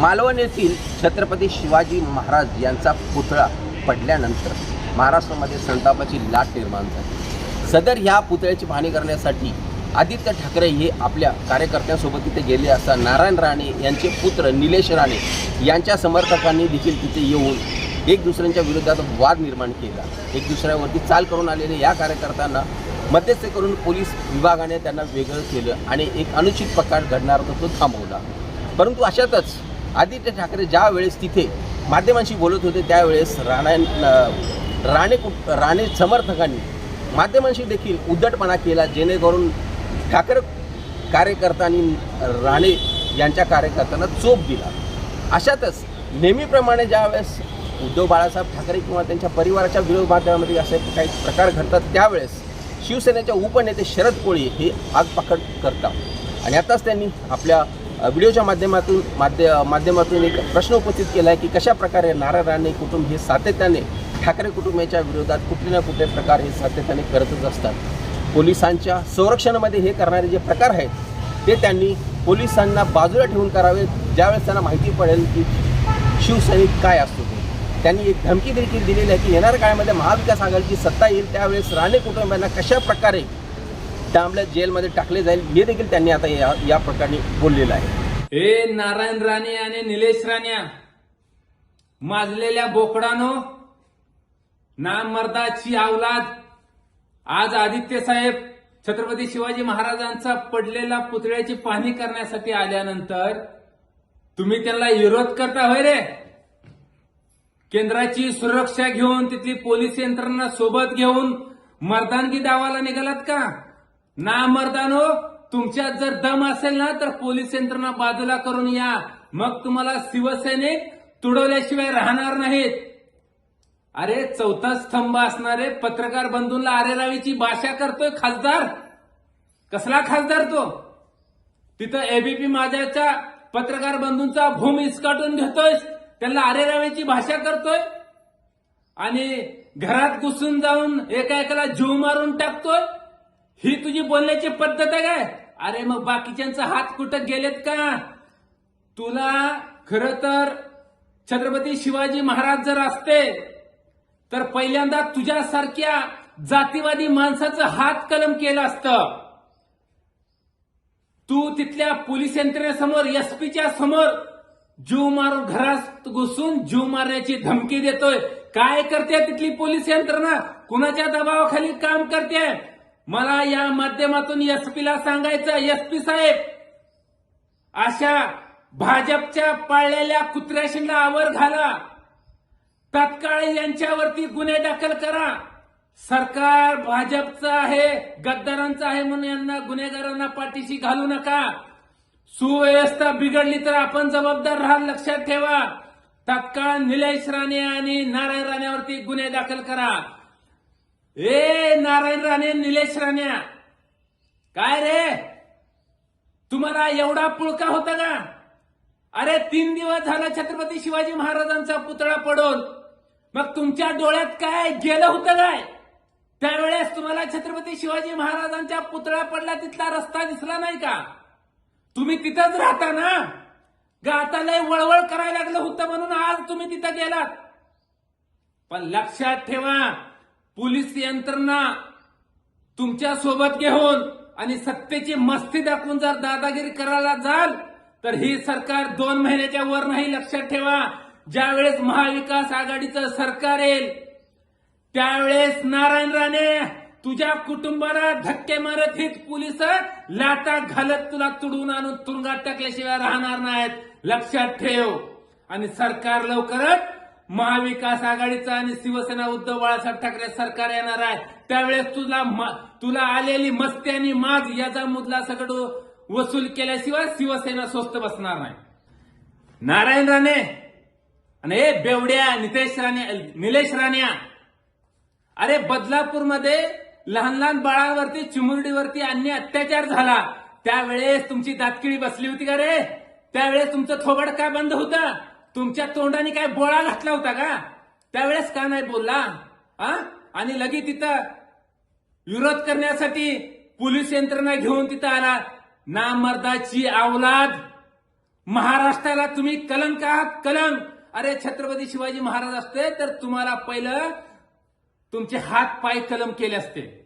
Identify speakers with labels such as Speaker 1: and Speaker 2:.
Speaker 1: मालवण येथील छत्रपती शिवाजी महाराज यांचा पुतळा पडल्यानंतर महाराष्ट्रामध्ये संतापाची लाट निर्माण झाली. सदर ह्या पुतळ्याची पाहणी करण्यासाठी आदित्य ठाकरे हे आपल्या कार्यकर्त्यांसोबत तिथे गेले असता नारायण राणे यांचे पुत्र निलेश राणे यांच्या समर्थकांनी देखील तिथे येऊन एक दुसऱ्यांच्या विरोधात वाद निर्माण केला. एक दुसऱ्यावरती चाल करून आलेले या कार्यकर्त्यांना मध्यस्थ करून पोलीस विभागाने त्यांना वेगळं केलं आणि एक अनुचित प्रकार घडणार होता तो थांबवला. परंतु अशातच आदित्य ठाकरे ज्या वेळेस तिथे माध्यमांशी बोलत होते त्यावेळेस राणा राणे कुट राणे समर्थकांनी माध्यमांशी देखील उद्धटपणा केला जेणेकरून ठाकरे कार्यकर्त्यांनी राणे यांच्या कार्यकर्त्यांना चोप दिला. अशातच नेहमीप्रमाणे ज्यावेळेस उद्धव बाळासाहेब ठाकरे किंवा त्यांच्या परिवाराच्या विरोध माध्यमामध्ये असे काही प्रकार घडतात त्यावेळेस शिवसेनेच्या उपनेते शरद कोळी हे आगपाखड करतात. आणि आताच त्यांनी आपल्या व्हिडिओच्या माध्यमातून माध्य माध्यमातून एक प्रश्न उपस्थित केला आहे की कशा प्रकारे नारायण राणे कुटुंब हे सातत्याने ठाकरे कुटुंबाच्या विरोधात कुठले ना कुठले प्रकार हे सातत्याने करतच असतात. पोलिसांच्या संरक्षणामध्ये हे करणारे जे प्रकार आहेत ते त्यांनी पोलिसांना बाजूला ठेवून करावे ज्यावेळेस त्यांना माहिती पडेल की शिवसैनिक काय असतो ते. त्यांनी एक धमकी देखील दिलेली आहे की येणाऱ्या काळामध्ये महाविकास आघाडीची सत्ता येईल त्यावेळेस राणे कुटुंबियांना कशा प्रकारे त्यामुळे जेलमध्ये टाकले जाईल. हे देखील त्यांनी आता या या प्रकारे बोललेलं आहे.
Speaker 2: हे नारायण राणे आणि निलेश राण्या माजलेल्या बोकडानो नामर्दाची अवलाद आज आदित्य साहेब छत्रपती शिवाजी महाराजांचा पडलेला पुतळ्याची पाहणी करण्यासाठी आल्यानंतर तुम्ही त्यांना विरोध करता होय रे? केंद्राची सुरक्षा घेऊन तिथली पोलीस यंत्रणा सोबत घेऊन मर्दानगी दावाला निघालात का? ना मर्दानो तुमच्यात जर दम असेल ना तर पोलीस यंत्रणा बाजूला करून या. मग तुम्हाला शिवसैनिक तुडवल्याशिवाय राहणार नाहीत. अरे चौथा स्तंभ असणारे पत्रकार बंधूंना अरेरावीची भाषा करतोय खासदार. कसला खासदार तो? तिथं एबीपी माझ्याच्या पत्रकार बंधूंचा भूम इसकाटून घेतोय. त्यांना अरेरावीची भाषा करतोय. आणि घरात घुसून जाऊन एका एकाला जीव मारून टाकतोय. ही तुझी बोलण्याची पद्धत आहे काय? अरे मग बाकीच्यांचा हात कुठं गेलेत का? तुला खर तर छत्रपती शिवाजी महाराज जर असते तर पहिल्यांदा तुझ्यासारख्या जातीवादी माणसाचं हात कलम केलं असतं. तू तिथल्या पोलीस यंत्रणेसमोर एसपीच्या समोर जीव मारून घरात घुसून जीव मारण्याची धमकी देतोय. काय करते तिथली पोलीस यंत्रणा? कुणाच्या दबावाखाली काम करते? मला या माध्यमातून एसपीला सांगायचं एसपी साहेब अशा भाजपच्या पाळलेल्या कुत्र्याशीला आवर घाला. तत्काळ यांच्यावरती गुन्हे दाखल करा. सरकार भाजपचं आहे गद्दारांचं आहे म्हणून यांना गुन्हेगारांना पाठीशी घालू नका. सुव्यवस्था बिघडली तर आपण जबाबदार राहाल लक्षात ठेवा. तत्काळ निलेश राणे आणि नारायण राणेवरती गुन्हे दाखल करा. ए नारायण राणे निलेश राण्या काय रे? तुम्हाला एवढा पुळका होता का? अरे तीन दिवस झाला छत्रपती शिवाजी महाराजांचा पुतळा पडून. मग तुमच्या डोळ्यात काय गेलं होतं काय? त्यावेळेस तुम्हाला छत्रपती शिवाजी महाराजांच्या पुतळा पडला तिथला रस्ता दिसला नाही का? तुम्ही तिथंच राहता ना? ग आता लय वळवळ करायला लागलं होतं म्हणून आज तुम्ही तिथं गेलात. पण लक्षात ठेवा पोलीस यंत्रणा तुमच्यासोबत घेऊन आणि सत्तेची मस्ती दाखवून जर दादागिरी करायला जाल तर ही सरकार दोन महिन्याच्या वर नाही लक्षात ठेवा. ज्यावेळेस महाविकास आघाडीचं सरकार येईल त्यावेळेस नारायण राणे तुझ्या कुटुंबाला धक्के मारत हीच पोलीस लाटा घालत तुला तुडून आणून तुरुंगात टाकल्याशिवाय राहणार नाहीत. लक्षात ठेव. आणि सरकार लवकरच महाविकास आघाडीचा आणि शिवसेना उद्धव बाळासाहेब ठाकरे सरकार येणार आहे. त्यावेळेस तुला म- तुला आलेली मस्ती आणि माज याचा मुदला सगळं वसूल केल्याशिवाय शिवसेना स्वस्त बसणार नाही. नारायण राणे आणि हे बेवड्या नितेश राणे निलेश राण्या अरे बदलापूरमध्ये लहान लहान बाळांवरती चिमुरडीवरती अन्य अत्याचार झाला. त्यावेळेस तुमची दातकिळी बसली होती का रे? त्यावेळेस तुमचं थोबड काय बंद होतं? तुमच्या तोंडाने काय बोळा घातला होता का? त्यावेळेस का नाही बोलला? हा आणि लगे तिथं विरोध करण्यासाठी पोलीस यंत्रणा घेऊन तिथं आला. नामर्दाची अवलाद. महाराष्ट्राला तुम्ही कलंक आहात? कलंक अरे छत्रपती शिवाजी महाराज असते तर तुम्हाला पहिलं तुमचे हात पाय कलम केले असते.